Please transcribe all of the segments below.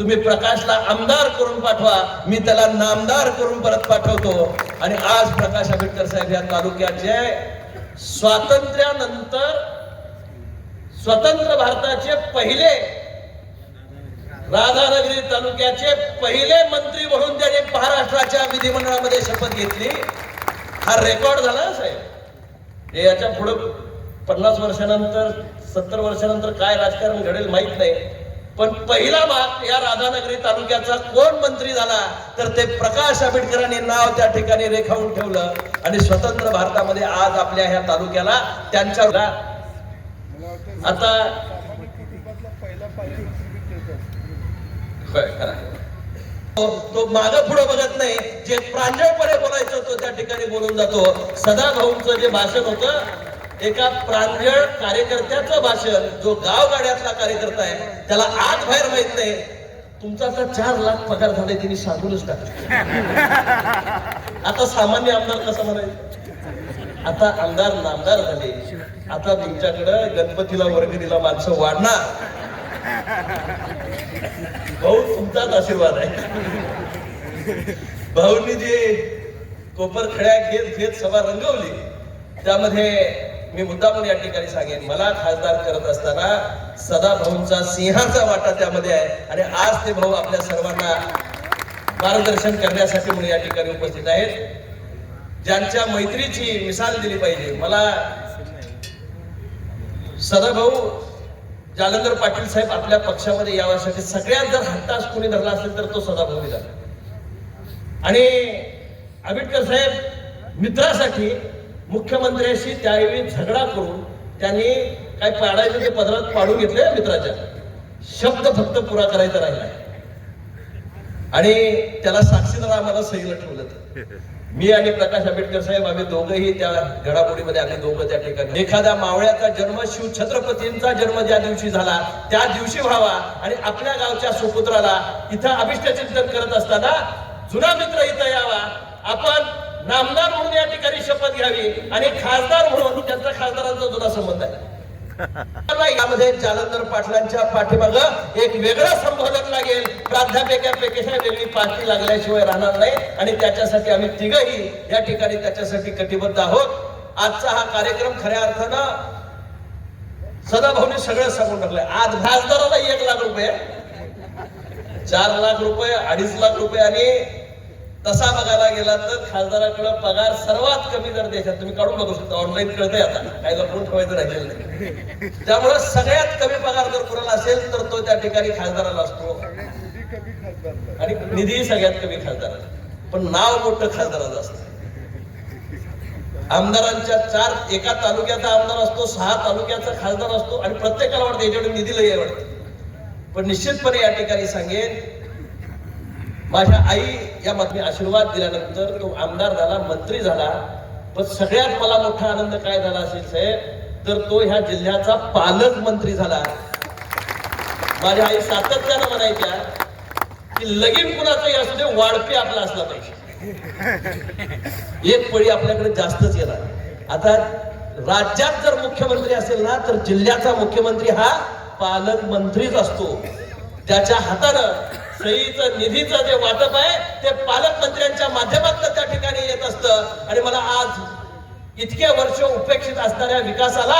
तुम्ही प्रकाशला आमदार करून पाठवा मी त्याला नामदार करून परत पाठवतो. आणि आज प्रकाश आंबेडकर साहेब या तालुक्याचे स्वातंत्र्यानंतर स्वतंत्र भारताचे पहिले राधानगरी तालुक्याचे पहिले मंत्री म्हणून त्याने महाराष्ट्राच्या विधिमंडळामध्ये शपथ घेतली. हा रेकॉर्ड झाला साहेब? याच्यापुढे पन्नास वर्षानंतर सत्तर वर्षानंतर काय राजकारण घडेल माहीत नाही. पण पहिला भाग या राधानगरी तालुक्याचा कोण मंत्री झाला तर ते प्रकाश आंबेडकरांनी नाव त्या ठिकाणी रेखावून ठेवलं. आणि स्वतंत्र भारतामध्ये आज आपल्या ह्या तालुक्याला त्यांच्या आता तो माग पुढे बघत नाही. जे प्रांजळपणे बोलायचं होतं त्या ठिकाणी बोलून जातो. सदा भाऊंचं जे भाषण होतं एका प्रांजळ कार्यकर्त्याचं भाषण जो गावगाड्यातला कार्यकर्ता आहे त्याला आज बाहेर माहीत नाही. तुमचा आता चार लाख पगार झाले त्यांनी सांगूनच टाकले. आता सामान्य आमदार कसं म्हणायचं? आता आमदार नामदार झाले. आता तुमच्याकडं गणपतीला वर्गणीला माणसं वाढणार. भाऊ तुमचाच आशीर्वाद आहे. भाऊंनी जे कोपर खड्या घेत घेत सभा रंगवली त्यामध्ये मी मुद्दामून या ठिकाणी सांगेन मला खासदार करत असताना सदा भाऊंचा सिंहाचा वाटा त्यामध्ये आहे. आणि आज ते भाऊ आपल्या सर्वांना मार्गदर्शन करण्यासाठी म्हणून या ठिकाणी उपस्थित आहेत. ज्यांच्या मैत्रीची मिसाल दिली पाहिजे. मला सदाभाऊ जालंधर पाटील साहेब आपल्या पक्षामध्ये यावासाठी सगळ्यात जर हट्टास कोणी धरला असेल तर तो सदाभाऊ दिला आणि आंबेडकर साहेब मित्रासाठी मुख्यमंत्र्याशी त्यावेळी झगडा करून त्यांनी काय पाडायचं ते पदरात पाडून घेतले मित्राच्या. शब्द फक्त पुरा करायचा राहिला आणि त्याला साक्षीदार आम्हाला सहीला ठेवलं मी आणि प्रकाश आंबेडकर साहेब आम्ही दोघंही त्या घडामोडीमध्ये आम्ही दोघं त्या ठिकाणी. एखाद्या मावळ्याचा जन्म शिव छत्रपतींचा जन्म ज्या दिवशी झाला त्या दिवशी व्हावा आणि आपल्या गावच्या सुपुत्राला इथं अभिष्ट चिंतन करत असताना जुना मित्र इथं यावा. आपण नामदार म्हणून या ठिकाणी शपथ घ्यावी आणि खासदार म्हणून त्यांचा खासदारांचा जुना संबंध आहे. यामध्ये जालंधर पाटलांच्या पाठीमाग एक वेगळा संबोधक लागेल. प्राध्यापकापेक्षा वेगळी पाठी लागल्याशिवाय राहणार नाही आणि त्याच्यासाठी आम्ही तिघही या ठिकाणी त्याच्यासाठी कटिबद्ध आहोत. आजचा हा कार्यक्रम खऱ्या अर्थानं सदाभाऊने सगळं सांगून टाकलंय. आज खासदाराला एक लाख रुपये चार लाख रुपये अडीच लाख रुपये आणि तसा बघायला गेला तर खासदाराकडे पगार सर्वात कमी दर देशात तुम्ही काढून बघू शकता. ऑनलाईन कळतंय आता. काही लपून ठेवायचं राहिलेलं नाही. त्यामुळे सगळ्यात कमी पगार जर कुणाला असेल तर तो त्या ठिकाणी खासदाराला असतो. आणि निधी सगळ्यात कमी खासदाराला. पण नाव मोठं खासदाराचं असतं. आमदारांच्या चार एका तालुक्याचा आमदार असतो सहा तालुक्याचा खासदार असतो आणि प्रत्येकाला वाटतं याच्याकडे निधी वाटतं. पण निश्चितपणे या ठिकाणी सांगेन माझ्या आई या बातमी आशीर्वाद दिल्यानंतर तो आमदार झाला मंत्री झाला. पण सगळ्यात मला मोठा आनंद काय झाला असेल साहेब तर तो ह्या जिल्ह्याचा पालकमंत्री झाला. माझ्या आई सातत्यानं म्हणायच्या की लगीन कुणाचंही असू दे वाढपी आपला असला पाहिजे. एक पळी आपल्याकडे जास्तच येणार. आता राज्यात जर मुख्यमंत्री असेल ना तर जिल्ह्याचा मुख्यमंत्री हा पालकमंत्रीच असतो. त्याच्या हातानं सहीचं निधीचं जे वाटप आहे ते पालकमंत्र्यांच्या माध्यमातून त्या ठिकाणी येत असतं. आणि मला आज इतक्या वर्ष उपेक्षित असणाऱ्या विकासाला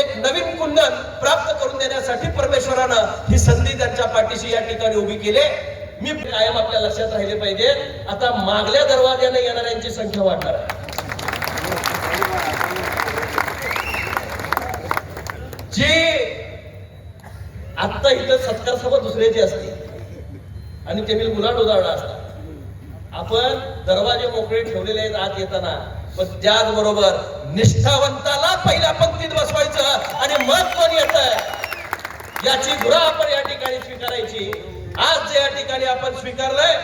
एक नवीन कुंदन प्राप्त करून देण्यासाठी परमेश्वरानं ही संधी त्यांच्या पाठीशी या ठिकाणी उभी केली. मी कायम आपल्या लक्षात राहिले पाहिजे. आता मागल्या दरवाज्याने येणाऱ्यांची संख्या वाढणार आहे. जे आता इथं सत्कार सभा दुसऱ्याची असते. आणि ते मी गुलाट उदाहरण असतात आपण दरवाजे मोकळे ठेवलेले आहेत आत येताना पण त्याचबरोबर निष्ठावंताला पहिल्या पंक्तीत बसवायचं आणि मग कोण येत? याची गुरा आपण या ठिकाणी स्वीकारायची. आज जे या ठिकाणी आपण स्वीकारलंय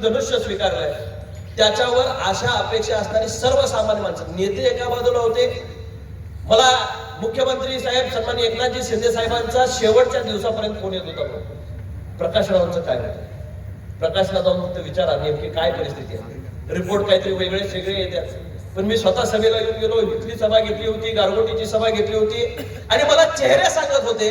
धनुष्य स्वीकारलंय त्याच्यावर आशा अपेक्षा असणारी सर्वसामान्य माणसं. नेते एका बाजूला होते. मला मुख्यमंत्री साहेब सन्मान्य एकनाथजी शिंदे साहेबांचा शेवटच्या दिवसापर्यंत फोन येत होता प्रकाशरावांचं प्रकाश काय होतं प्रकाशला फक्त विचारा नेमकी काय परिस्थिती आहे. रिपोर्ट काहीतरी वेगळे वेगळे येतात पण मी स्वतः सभेला येऊन गेलो इथली सभा घेतली होती गारगोटीची सभा घेतली होती. आणि मला चेहरे सांगत होते.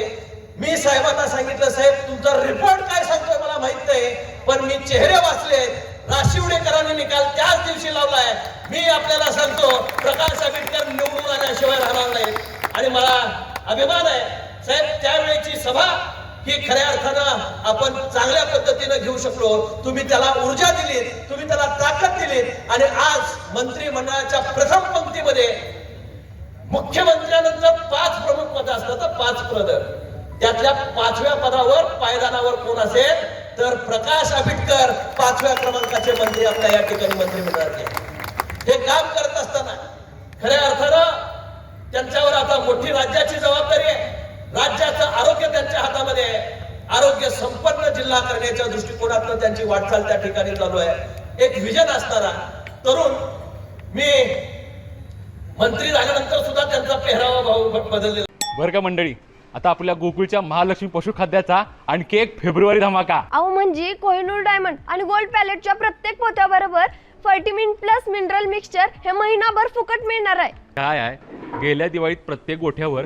मी साहेबांना सांगितलं साहेब तुमचा रिपोर्ट काय सांगतोय मला माहीत नाही पण मी चेहरे वाचले. राशिवडेकरांनी निकाल त्याच दिवशी लावलाय. मी आपल्याला सांगतो प्रकाश आंबेडकर निवडून आल्याशिवाय राहणार नाही. आणि मला अभिमान आहे. साहेब त्यावेळेची सभा ही खऱ्या अर्थानं आपण चांगल्या पद्धतीनं घेऊ शकलो. तुम्ही त्याला ऊर्जा दिली तुम्ही त्याला ताकद दिली आणि आज मंत्रिमंडळाच्या प्रथम पंक्तीमध्ये मुख्यमंत्र्यानंतर पाच प्रमुख पद असतात. तर पाच पद. त्यातल्या पाचव्या पदावर पायदानावर कोण असेल? तर प्रकाश आंबेडकर पाचव्या क्रमांकाचे मंत्री आपल्या या ठिकाणी मंत्रिमंडळातले हे काम करत असताना खऱ्या अर्थानं त्यांच्यावर आता मोठी राज्याची जबाबदारी आहे. राज्याचं आरोग्य त्यांच्या हातामध्ये आहे. आरोग्य संपन्न जिल्हा करण्याच्या दृष्टिकोनातून त्यांची वाटचाल त्या ठिकाणी चालू आहे. एक विजन असणारा तरुण मी मंत्री झाल्यानंतर सुद्धा त्यांचा पेहरावा भाऊ बदललेला बरं का मंडळी आता आपल्या गोकुळच्या महालक्ष्मी पशुखाद्याचा आणखी एक फेब्रुवारी धमाका. अहो म्हणजे कोहिनूर डायमंड आणि गोल्ड पॅलेटच्या प्रत्येक पोत्याबरोबर फर्टिमिन प्लस मिनरल मिक्सचर हे महिनाभर फुकट मिळणार आहे. काय आहे? गेल्या दिवाळीत प्रत्येक गोठ्यावर